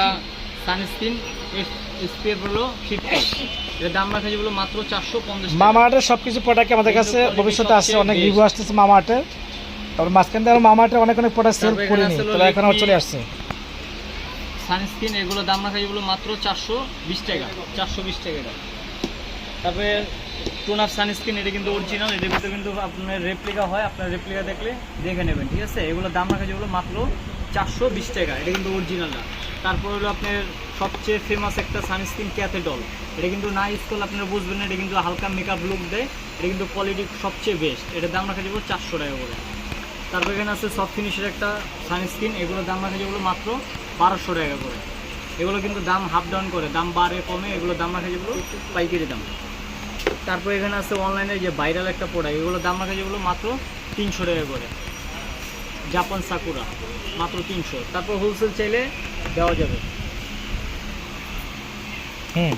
টাকা sunscreen spray হলো fifty এর দাম রাখা যেগুলো মাত্র চারশো পঞ্চাশ মামা আর্টের সব কিছু প্রোডাক্ট আমাদের কাছে ভবিষ্যতে আসছে অনেক রিভিউ আসতেছে মামা আর্টের তারপর মাঝখান থেকে মামা আর্টের অনেক অনেক প্রোডাক্ট সেল করিনি তাহলে এখন আবার চলে আসছে। সানস্ক্রিন এগুলো দাম রাখা যেগুলো মাত্র চারশো বিশ টাকা চারশো বিশ টাকা তারপরে টোন আপ সানস্ক্রিন এটা কিন্তু অরিজিনাল এটার ভিতরে কিন্তু আপনার রেপ্লিকা হয় আপনার রেপ্লিকা দেখলে দেখে নেবেন ঠিক আছে? এগুলো দাম রাখা যেগুলো মাত্র চারশো বিশ টাকা এটা কিন্তু অরিজিনালটা তারপর হলো আপনার সবচেয়ে ফেমাস একটা সানস্ক্রিন ক্যাথেডল এটা কিন্তু না ইউজ করলে আপনারা বুঝবেন না, এটা কিন্তু হালকা মেকআপ লুক দেয়। এটা কিন্তু কোয়ালিটি সবচেয়ে বেস্ট এটার দাম রাখা যাবে চারশো টাকা করে। তারপর এখানে আছে সফট ফিনিশের একটা সানস্ক্রিন এগুলোর দাম রাখা যেগুলো মাত্র বারোশো টাকা করে। এগুলো কিন্তু দাম হাফ ডাউন করে, দাম বাড়ে, কমে এগুলো দাম রাখা যেগুলো পাইকারি দাম। তারপর এখানে আছে অনলাইনে যে ভাইরাল একটা প্রোডাক্ট এগুলোর দাম রাখা যেগুলো মাত্র তিনশো টাকা করে। জাপান সাকুরা মাত্র তিনশো। তারপর হোলসেল চাইলে দেওয়া যাবে। হুম।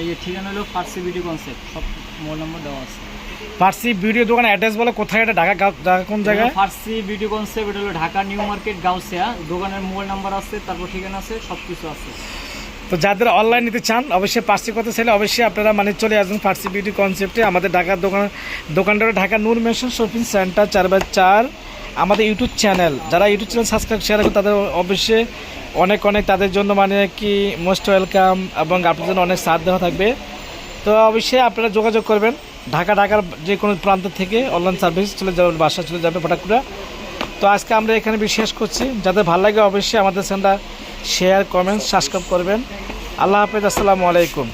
এই যে ঠিকানা হলো পার্সি বিউটি কনসেপ্ট সব মোবাইল নম্বর দেওয়া আছে। পার্সি ভিডিও দোকান অ্যাড্রেস বলে কোথায় এটা? ঢাকা ঢাকা কোন জায়গায়? পার্সি বিউটি কনসেপ্ট এটা হলো ঢাকা নিউ মার্কেট গাউসিয়া। দোকানের মোবাইল নাম্বার আছে তারপর ঠিকানা আছে সব কিছু আছে। তো যাদের অনলাইন নিতে চান, অবশ্যই পার্সি কথা চাইলে অবশ্যই আপনারা মানে চলে আসবেন পার্সি বিউটি কনসেপ্টে আমাদের ঢাকার দোকান দোকানটা Dhaka Noor mansion shopping centre চার বাই চার। আমাদের ইউটিউব চ্যানেল যারা ইউটিউব চ্যানেল সাবস্ক্রাইব শেয়ার করে তাদের অবশ্যই অনেক অনেক তাদের জন্য মানে কি মোস্ট ওয়েলকাম এবং আপনার জন্য অনেক সাথ দেওয়া থাকবে। তো অবশ্যই আপনারা যোগাযোগ করবেন। ঢাকা, ঢাকার যে কোনো প্রান্ত থেকে অনলাইন সার্ভিস চলে যাবে, বাসা চলে যাবে প্রোডাক্টগুলো তো আজকে আমরা এখানে বিশ্বাস করছি। যাদের ভালো লাগে অবশ্যই আমাদের চ্যানেলটা শেয়ার কমেন্ট সাবস্ক্রাইব করবেন। আল্লাহ হাফেজ আসসালামু আলাইকুম।